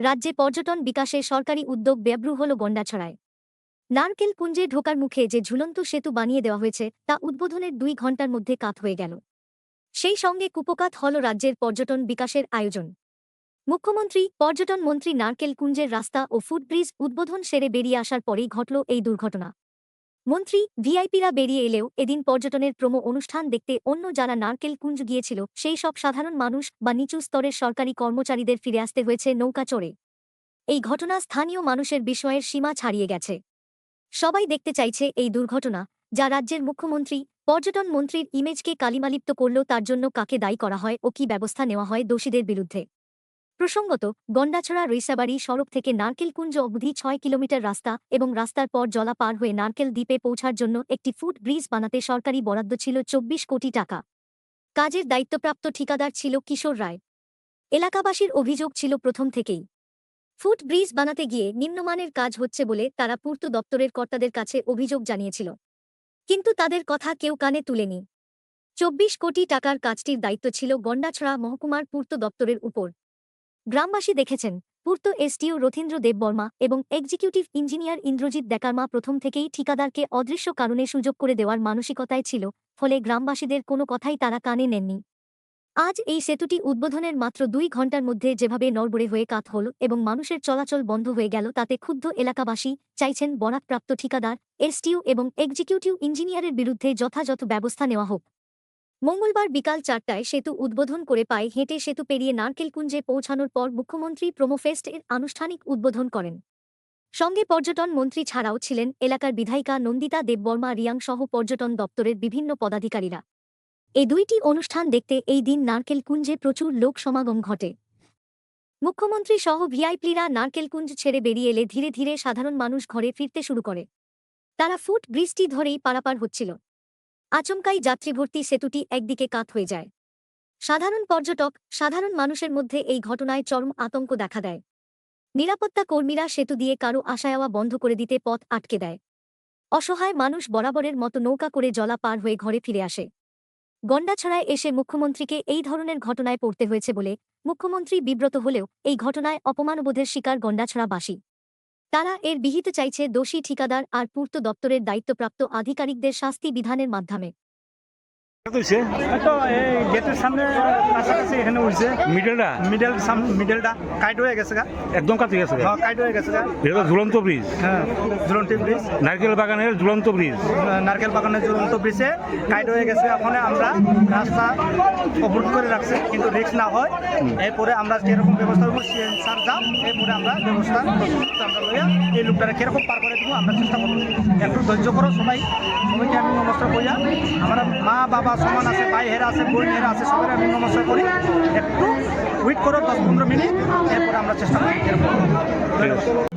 রাজ্যে পর্যটন বিকাশে সরকারি উদ্যোগ ব্যব্রু হল গন্ডাছড়ায়। নারকেল পুঞ্জে ঢোকার মুখে যে ঝুলন্ত সেতু বানিয়ে দেওয়া হয়েছে, তা উদ্বোধনের দুই ঘণ্টার মধ্যে কাত হয়ে গেল। সেই সঙ্গে কুপকাত হল রাজ্যের পর্যটন বিকাশের আয়োজন। মুখ্যমন্ত্রী, পর্যটন মন্ত্রী নারকেল কুঞ্জের রাস্তা ও ফুটব্রিজ উদ্বোধন সেরে বেরিয়ে আসার পরেই ঘটল এই দুর্ঘটনা। মন্ত্রী, ভিআইপিরা বেরিয়ে এলেও এদিন পর্যটনের প্রমো অনুষ্ঠান দেখতে অন্য যারা নারকেল কুঞ্জ গিয়েছিল, সেই সব সাধারণ মানুষ বা নিচু স্তরের সরকারি কর্মচারীদের ফিরে আসতে হয়েছে নৌকা চড়ে। এই ঘটনা স্থানীয় মানুষের বিস্ময়ের সীমা ছাড়িয়ে গেছে। সবাই দেখতে চাইছে এই দুর্ঘটনা, যা রাজ্যের মুখ্যমন্ত্রী, পর্যটন মন্ত্রীর ইমেজকে কালিমালিপ্ত করল, তার জন্য কাকে দায়ী করা হয় ও কী ব্যবস্থা নেওয়া হয় দোষীদের বিরুদ্ধে। প্রসঙ্গত, গন্ডাছড়া রৈসাবাড়ি সড়ক থেকে নারকেলকুঞ্জ অবধি ছয় কিলোমিটার রাস্তা এবং রাস্তার পর জলা পার হয়ে নারকেল দ্বীপে পৌঁছার জন্য একটি ফুট ব্রিজ বানাতে সরকারি বরাদ্দ ছিল চব্বিশ কোটি টাকা। কাজের দায়িত্বপ্রাপ্ত ঠিকাদার ছিল কিশোর রায়। এলাকাবাসীর অভিযোগ ছিল প্রথম থেকেই। ফুট ব্রিজ বানাতে গিয়ে নিম্নমানের কাজ হচ্ছে বলে তারা পূর্ত দপ্তরের কর্তাদের কাছে অভিযোগ জানিয়েছিল। কিন্তু তাদের কথা কেউ কানে তুলেনি। চব্বিশ কোটি টাকার কাজটির দায়িত্ব ছিল গন্ডাছড়া মহকুমার পূর্ত দপ্তরের উপর। গ্রামবাসী দেখেছেন, পূর্ত এসটিও রথীন্দ্র দেববর্মা এবং এক্সিকিউটিভ ইঞ্জিনিয়ার ইন্দ্রজিৎ দেকারমা প্রথম থেকেই ঠিকাদারকে অদৃশ্য কারণে সুযোগ করে দেওয়ার মানসিকতায় ছিল, ফলে গ্রামবাসীদের কোনো কথাই তারা কানে নেননি। আজ এই সেতুটি উদ্বোধনের মাত্র দুই ঘণ্টার মধ্যে যেভাবে নড়বড়ে হয়ে কাত হল এবং মানুষের চলাচল বন্ধ হয়ে গেল তাতে ক্ষুব্ধ এলাকাবাসী চাইছেন বরাকপ্রাপ্ত ঠিকাদার এসটিও এবং এক্সিকিউটিভ ইঞ্জিনিয়ারের বিরুদ্ধে যথাযথ ব্যবস্থা নেওয়া হোক। মঙ্গলবার বিকাল চারটায় সেতু উদ্বোধন করে পায়ে হেঁটে সেতু পেরিয়ে নারকেলকুঞ্জে পৌঁছানোর পর মুখ্যমন্ত্রী প্রোমোফেস্ট এর আনুষ্ঠানিক উদ্বোধন করেন। সঙ্গে পর্যটন মন্ত্রী ছাড়াও ছিলেন এলাকার বিধায়িকা নন্দিতা দেববর্মা, রিয়াং সহ পর্যটন দপ্তরের বিভিন্ন পদাধিকারীরা। এই দুইটি অনুষ্ঠান দেখতে এই দিন নারকেলকুঞ্জে প্রচুর লোক সমাগম ঘটে। মুখ্যমন্ত্রী সহ ভিআইপিরা নারকেলকুঞ্জ ছেড়ে বেরিয়ে এলে ধীরে ধীরে সাধারণ মানুষ ঘরে ফিরতে শুরু করে। তারা ফুট, বৃষ্টি ধরেই পারাপার হচ্ছিল। আচমকাই যাত্রীভর্তি সেতুটি একদিকে কাত হয়ে যায়। সাধারণ পর্যটক, সাধারণ মানুষের মধ্যে এই ঘটনায় চরম আতঙ্ক দেখা দেয়। নিরাপত্তা কর্মীরা সেতু দিয়ে কারও আশায়াওয়া বন্ধ করে দিতে পথ আটকে দেয়। অসহায় মানুষ বরাবরের মতো নৌকা করে জলা পার হয়ে ঘরে ফিরে আসে। গন্ডাছড়ায় এসে মুখ্যমন্ত্রীকে এই ধরনের ঘটনায় পড়তে হয়েছে বলে মুখ্যমন্ত্রী বিব্রত হলেও এই ঘটনায় অপমানবোধের শিকার গন্ডাছড়াবাসী। তারা এর বিহিত চাইছে দোষী ঠিকাদার আর পূর্ত দপ্তরের দায়িত্বপ্রাপ্ত আধিকারিকদের শাস্তি বিধানের মাধ্যমে। গেটের সামনে কাছাকাছি এখানে উঠছে। মিডলটা মিডল মিডলটা কাইট হয়ে গেছে গা। একদম কাছে গেছে হ্যাঁ কাইট হয়ে গেছে এটা ঝুলন্ত ব্রিজ হ্যাঁ ঝুলন্টি ব্রিজ নারকেল বাগানের ঝুলন্ত ব্রিজ নারকেল বাগানের ঝুলন্ত ব্রিজে কাইট হয়ে গেছে ওখানে আমরা রাস্তা অবরোধ করে রাখছি কিন্তু রিস্ক না হয়। এরপরে আমরা কীরকম ব্যবস্থা করব সিএনসার যাম এরপরে আমরা ব্যবস্থা আমরা লইয়া এই লোকটারা কীরকম পার করে দিব আমরা চেষ্টা করব। একটু ধৈর্য করো সবাই। সবাইকে আমি নমস্কার করিয়া আমরা মা বাবা সমান আছে বাইহেরা আছে বোনেরা আছে সবাই আমি নমস্কার করি। একটু উইট করো দশ পনেরো মিনিট এরপরে আমরা চেষ্টা করি ধন্যবাদ